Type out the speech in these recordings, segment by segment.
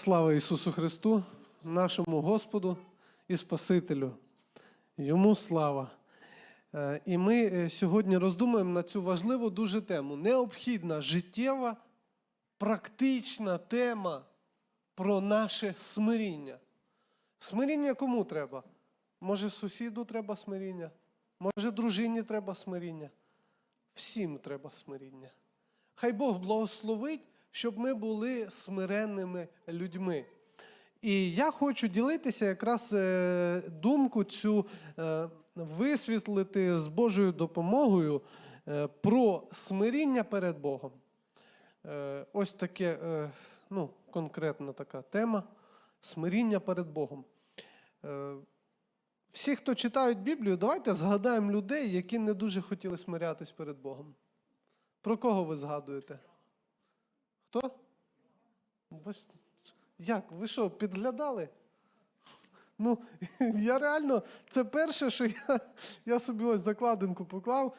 Слава Ісусу Христу, нашому Господу і Спасителю. Йому слава. Е, І ми е, сьогодні роздумуємо на цю важливу дуже тему. Необхідна життєва, практична тема про наше смиріння. Смиріння кому треба? Може, сусіду треба смиріння? Може, дружині треба смиріння? Всім треба смиріння. Хай Бог благословить, щоб ми були смиренними людьми. І я хочу ділитися якраз е, думку цю е, висвітлити з Божою допомогою е, про смиріння перед Богом. Ось таке, ну, конкретна така тема смиріння перед Богом. Всі, хто читають Біблію, давайте згадаємо людей, які не дуже хотіли смирятись перед Богом. Про кого ви згадуєте? Хто? Як? Ви що, підглядали? Ну, я реально, це перше, що я, я собі ось закладинку поклав.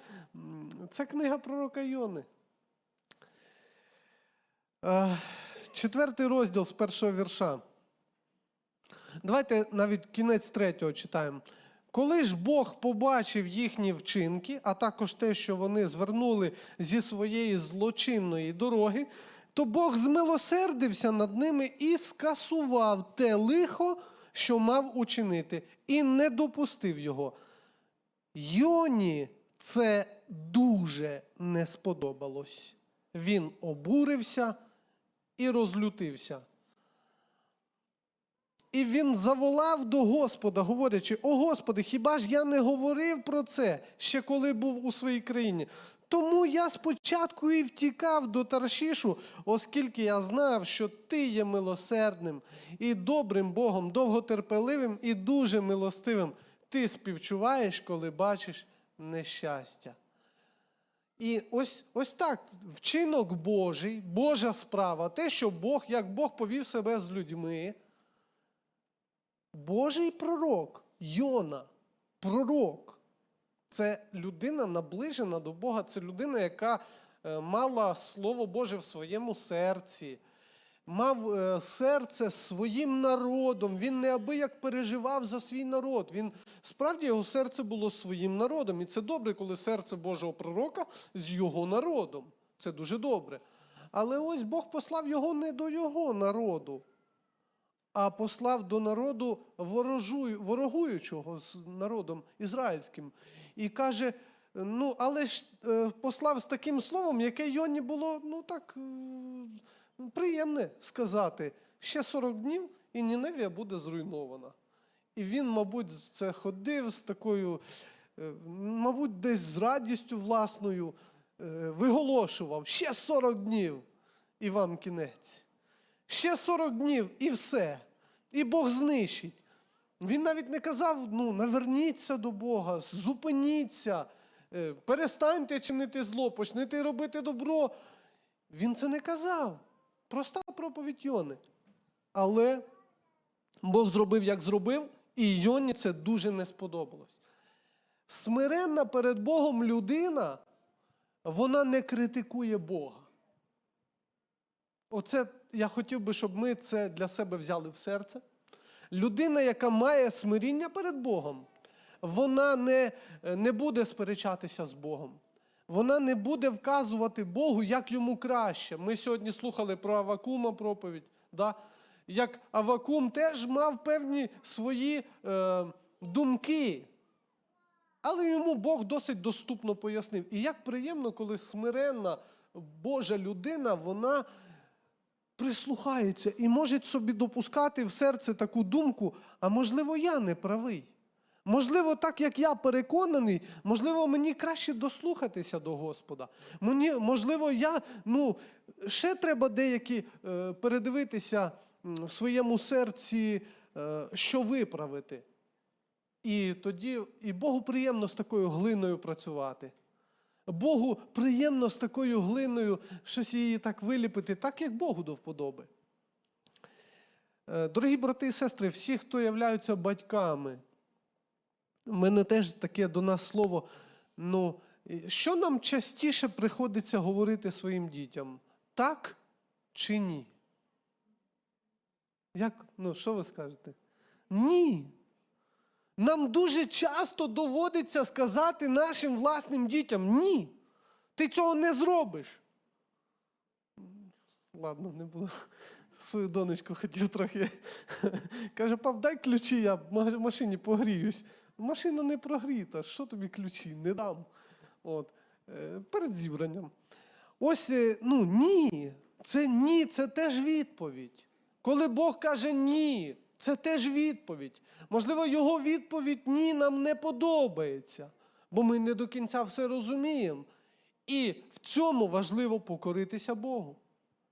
Це книга пророка Йони. Четвертий розділ з першого вірша. Давайте навіть кінець третього читаємо. Коли ж Бог побачив їхні вчинки, а також те, що вони звернули зі своєї злочинної дороги, то Бог змилосердився над ними і скасував те лихо, що мав учинити, і не допустив його. Йоні це дуже не сподобалось. Він обурився і розлютився. І він заволав до Господа, говорячи: О Господи, хіба ж я не говорив про це ще коли був у своїй країні? Тому я спочатку і втікав до Таршішу, оскільки я знав, що ти є милосердним і добрим Богом, довготерпеливим і дуже милостивим. Ти співчуваєш, коли бачиш нещастя. І ось, ось так, вчинок Божий, Божа справа, те, що Бог, як Бог повів себе з людьми. Божий пророк, Йона, пророк, це людина наближена до Бога, це людина, яка е, мала Слово Боже в своєму серці, мав е, серце своїм народом. Він неабияк переживав за свій народ. Він справді його серце було своїм народом. І це добре, коли серце Божого пророка з його народом. Це дуже добре. Але ось Бог послав його не до його народу а послав до народу ворогуючого з народом ізраїльським. І каже: ну, але ж е, послав з таким словом, яке Йоні було ну так е, приємне сказати. Ще 40 днів і Ніневія буде зруйнована. І він, мабуть, це ходив з такою, е, мабуть, десь з радістю власною, виголошував ще 40 днів і вам кінець. Ще 40 днів і все. І Бог знищить. Він навіть не казав: ну, наверніться до Бога, зупиніться, е, перестаньте чинити зло, почнете робити добро. Він це не казав. Проста проповідь Йони. Але Бог зробив, як зробив, і Йоні це дуже не сподобалось. Смиренна перед Богом людина, вона не критикує Бога. Оце я хотів би, щоб ми це для себе взяли в серце. Людина, яка має смиріння перед Богом, вона не, не буде сперечатися з Богом. Вона не буде вказувати Богу, як йому краще. Ми сьогодні слухали про Авакума проповідь. Да? Як Авакум теж мав певні свої е, думки. Але йому Бог досить доступно пояснив. І як приємно, коли смиренна Божа людина, вона прислухається і може собі допускати в серце таку думку, а можливо, я не правий. Можливо, так як я переконаний, можливо, мені краще дослухатися до Господа. Мені, можливо, я, ну, ще треба деякі е, передивитися в своєму серці, е, що виправити. І тоді і Богу приємно з такою глиною працювати. Богу приємно з такою глиною щось її так виліпити, так як Богу до вподоби. Е, Дорогі брати і сестри, всі, хто являються батьками, в мене теж таке до нас слово. Ну, що нам частіше приходиться говорити своїм дітям? Так чи ні? Як, ну, що ви скажете? Ні. Нам дуже часто доводиться сказати нашим власним дітям ні. Ти цього не зробиш. Ладно, не буду. Свою донечку хотів трохи. Каже, пап, дай ключі, я в машині погріюсь. Машина не прогріта. Що тобі ключі? Не дам. От. е, Перед зібранням. Ось, е, ну ні. Це ні, це теж відповідь. Коли Бог каже ні, це теж відповідь. Можливо, його відповідь ні нам не подобається, бо ми не до кінця все розуміємо. І в цьому важливо покоритися Богу.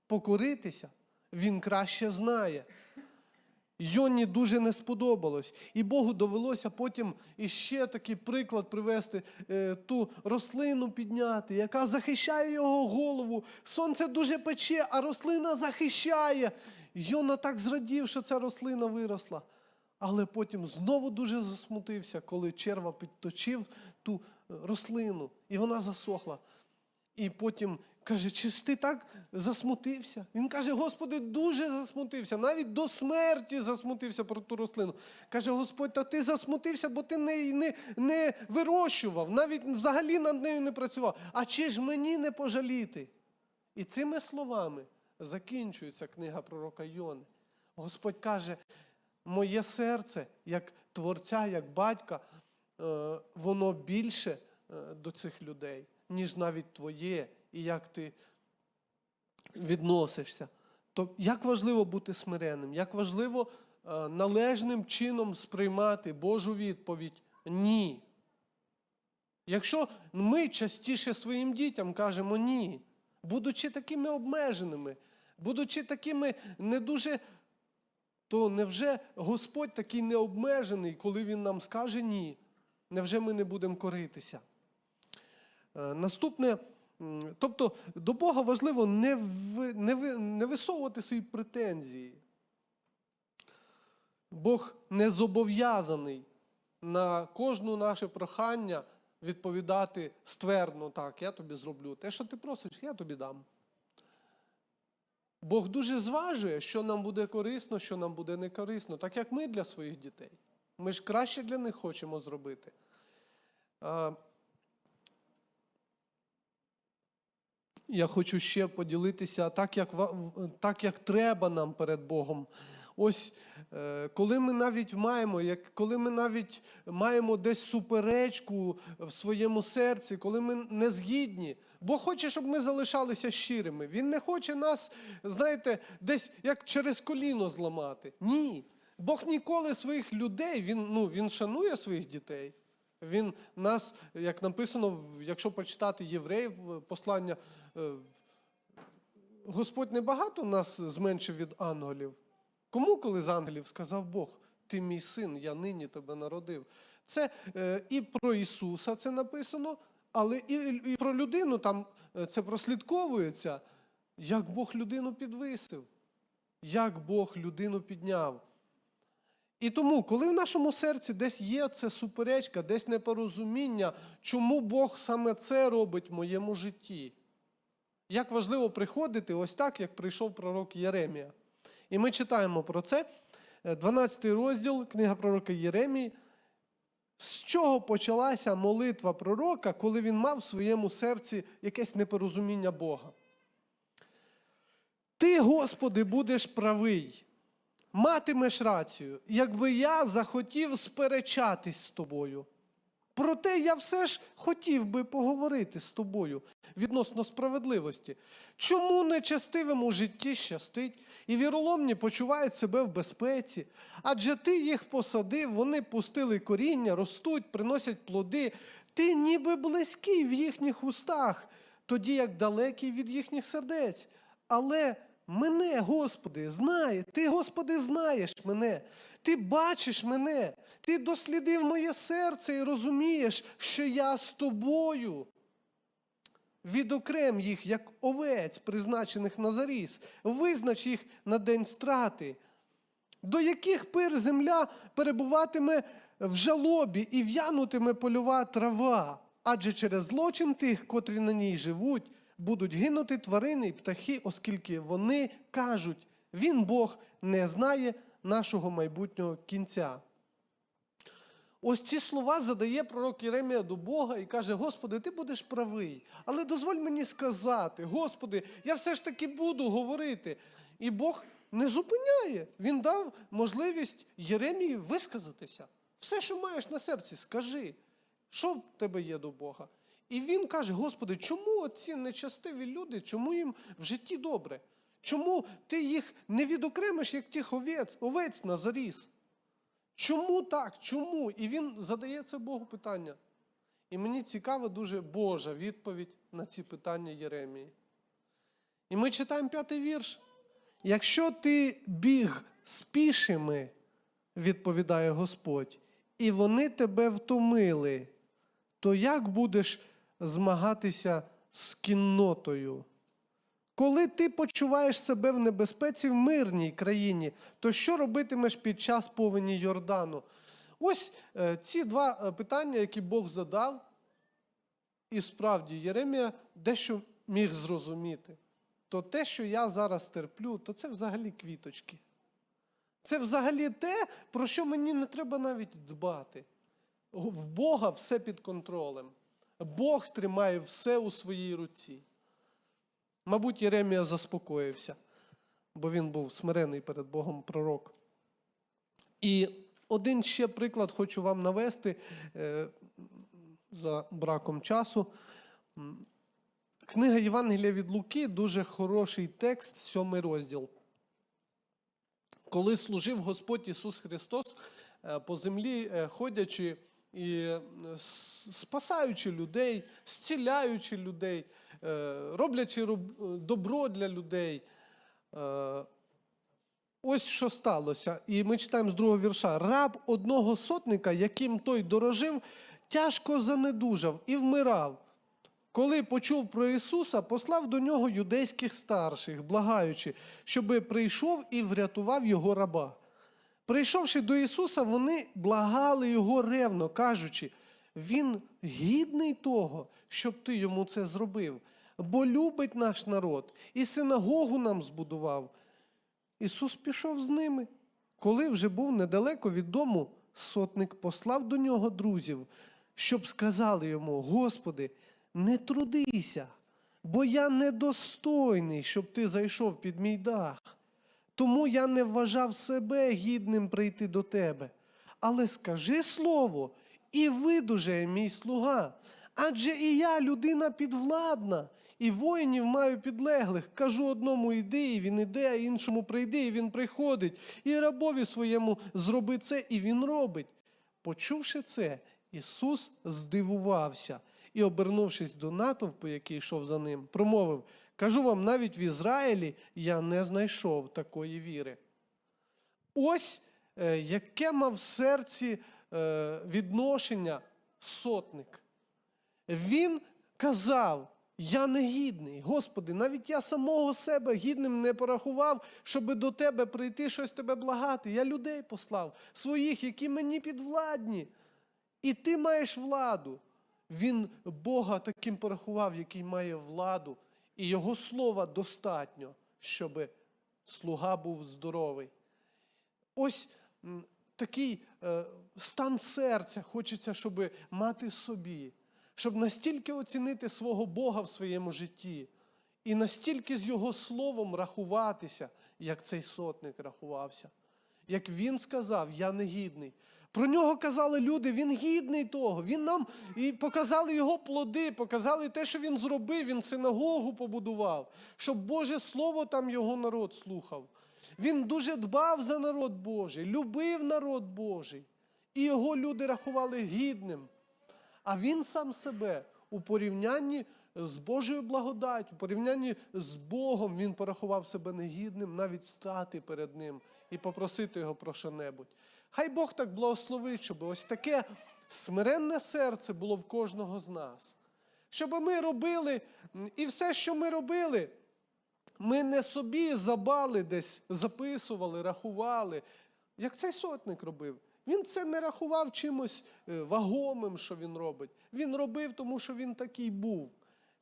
Покоритися. Він краще знає. Йоні дуже не сподобалось. І Богу довелося потім іще такий приклад привести, е, ту рослину підняти, яка захищає його голову. Сонце дуже пече, а рослина захищає. Йона так зрадів, що ця рослина виросла. Але потім знову дуже засмутився, коли черва підточив ту е, рослину, і вона засохла. І потім каже, чи ж ти так засмутився? Він каже, Господи, дуже засмутився, навіть до смерті засмутився про ту рослину. Каже, Господь, та ти засмутився, бо ти не, не, не вирощував, навіть взагалі над нею не працював. А чи ж мені не пожаліти? І цими словами закінчується книга пророка Йони. Господь каже, моє серце, як творця, як батька, е, воно більше е, до цих людей, ніж навіть твоє, і як ти відносишся. То як важливо бути смиренним, як важливо е, належним чином сприймати Божу відповідь ні. Якщо ми частіше своїм дітям кажемо ні, будучи такими обмеженими, будучи такими не дуже, то невже Господь такий необмежений, коли Він нам скаже ні? Невже ми не будемо коритися? Е, Наступне, тобто до Бога важливо не, ви- не, ви- не висовувати свої претензії. Бог не зобов'язаний на кожне наше прохання відповідати ствердно так, я тобі зроблю. Те, що ти просиш, я тобі дам. Бог дуже зважує, що нам буде корисно, що нам буде не корисно, так як ми для своїх дітей. Ми ж краще для них хочемо зробити. Я хочу ще поділитися так, як, так, як треба нам перед Богом. Ось е, коли ми навіть маємо, як, коли ми навіть маємо десь суперечку в своєму серці, коли ми не згідні, Бог хоче, щоб ми залишалися щирими. Він не хоче нас, знаєте, десь як через коліно зламати. Ні. Бог ніколи своїх людей, він, ну, він шанує своїх дітей. Він нас, як написано, якщо почитати євреїв послання, е, Господь небагато нас зменшив від ангелів. Кому коли з ангелів сказав Бог, ти мій син, я нині тебе народив. Це е, і про Ісуса це написано, але і, і про людину там е, це прослідковується, як Бог людину підвисив, як Бог людину підняв. І тому, коли в нашому серці десь є це суперечка, десь непорозуміння, чому Бог саме це робить в моєму житті, як важливо приходити ось так, як прийшов пророк Єремія. І ми читаємо про це, е, 12 розділ, книга пророка Єремії. З чого почалася молитва пророка, коли він мав в своєму серці якесь непорозуміння Бога? Ти, Господи, будеш правий, матимеш рацію, якби я захотів сперечатись з тобою. Проте я все ж хотів би поговорити з тобою відносно справедливості. Чому нечестивим у житті щастить, і віроломні почувають себе в безпеці? Адже ти їх посадив, вони пустили коріння, ростуть, приносять плоди. Ти ніби близький в їхніх устах, тоді як далекий від їхніх сердець. Але мене, Господи, знає, ти, Господи, знаєш мене, ти бачиш мене, ти дослідив моє серце і розумієш, що я з тобою. Відокрем їх, як овець, призначених на заріз, визнач їх на день страти. До яких пир земля перебуватиме в жалобі і в'янутиме польова трава, адже через злочин тих, котрі на ній живуть, будуть гинути тварини і птахи, оскільки вони кажуть, Він Бог не знає нашого майбутнього кінця. Ось ці слова задає пророк Єремія до Бога і каже: Господи, ти будеш правий, але дозволь мені сказати, Господи, я все ж таки буду говорити. І Бог не зупиняє. Він дав можливість Єремії висказатися. Все, що маєш на серці, скажи, що в тебе є до Бога. І він каже: Господи, чому ці нечастиві люди, чому їм в житті добре? Чому ти їх не відокремиш, як тих овець, овець на заріз? Чому так? Чому? І він задає це Богу питання. І мені цікава дуже Божа відповідь на ці питання Єремії. І ми читаємо п'ятий вірш. Якщо ти біг з пішими, відповідає Господь, і вони тебе втомили, то як будеш змагатися з кіннотою? Коли ти почуваєш себе в небезпеці в мирній країні, то що робитимеш під час повені Йордану? Ось е, ці два е, питання, які Бог задав, і справді Єремія дещо міг зрозуміти. То те, що я зараз терплю, то це взагалі квіточки. Це взагалі те, про що мені не треба навіть дбати. В Бога все під контролем. Бог тримає все у своїй руці. Мабуть, Єремія заспокоївся, бо він був смирений перед Богом пророк. І один ще приклад хочу вам навести е, за браком часу. Книга Євангелія від Луки дуже хороший текст, сьомий розділ. Коли служив Господь Ісус Христос е, по землі, е, ходячи і е, спасаючи людей, зціляючи людей, е, роблячи добро для людей. Е, Ось що сталося. І ми читаємо з другого вірша. Раб одного сотника, яким той дорожив, тяжко занедужав і вмирав. Коли почув про Ісуса, послав до нього юдейських старших, благаючи, щоби прийшов і врятував його раба. Прийшовши до Ісуса, вони благали його ревно, кажучи, Він гідний того, щоб ти йому це зробив, бо любить наш народ і синагогу нам збудував. Ісус пішов з ними. Коли вже був недалеко від дому, сотник послав до нього друзів, щоб сказали йому: Господи, не трудися, бо я недостойний, щоб ти зайшов під мій дах. Тому я не вважав себе гідним прийти до тебе. Але скажи слово, і видужає мій слуга. Адже і я людина підвладна, і воїнів маю підлеглих. Кажу одному йди, і він іде, а іншому прийди, і він приходить. І рабові своєму зроби це, і він робить. Почувши це, Ісус здивувався і, обернувшись до натовпу, який йшов за ним, промовив: Кажу вам, навіть в Ізраїлі я не знайшов такої віри. Ось е, яке мав в серці е, відношення сотник. Він казав: Я не гідний. Господи, навіть я самого себе гідним не порахував, щоб до тебе прийти щось тебе благати. Я людей послав, своїх, які мені підвладні. І ти маєш владу. Він Бога таким порахував, який має владу, і його слова достатньо, щоб слуга був здоровий. Ось такий е, стан серця хочеться, щоб мати собі, щоб настільки оцінити свого Бога в своєму житті і настільки з Його словом рахуватися, як цей сотник рахувався. Як він сказав, я не гідний. Про нього казали люди, він гідний того. Він нам і показали його плоди, показали те, що він зробив. Він синагогу побудував, щоб Боже Слово там його народ слухав. Він дуже дбав за народ Божий, любив народ Божий. І його люди рахували гідним. А він сам себе у порівнянні з Божою благодаттю, у порівнянні з Богом, він порахував себе негідним навіть стати перед ним і попросити його про що-небудь. Хай Бог так благословить, щоб ось таке смиренне серце було в кожного з нас. Щоб ми робили, і все, що ми робили, ми не собі забали десь записували, рахували, як цей сотник робив. Він це не рахував чимось е, вагомим, що він робить. Він робив, тому що він такий був.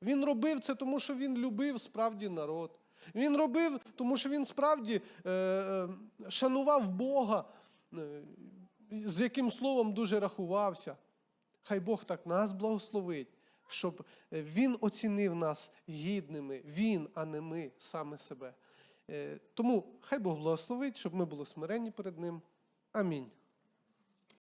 Він робив це, тому що він любив справді народ. Він робив, тому що він справді е, е, шанував Бога, з яким словом дуже рахувався. Хай Бог так нас благословить, щоб е, Він оцінив нас гідними, Він, а не ми саме себе. Е, Тому хай Бог благословить, щоб ми були смиренні перед Ним. Амінь.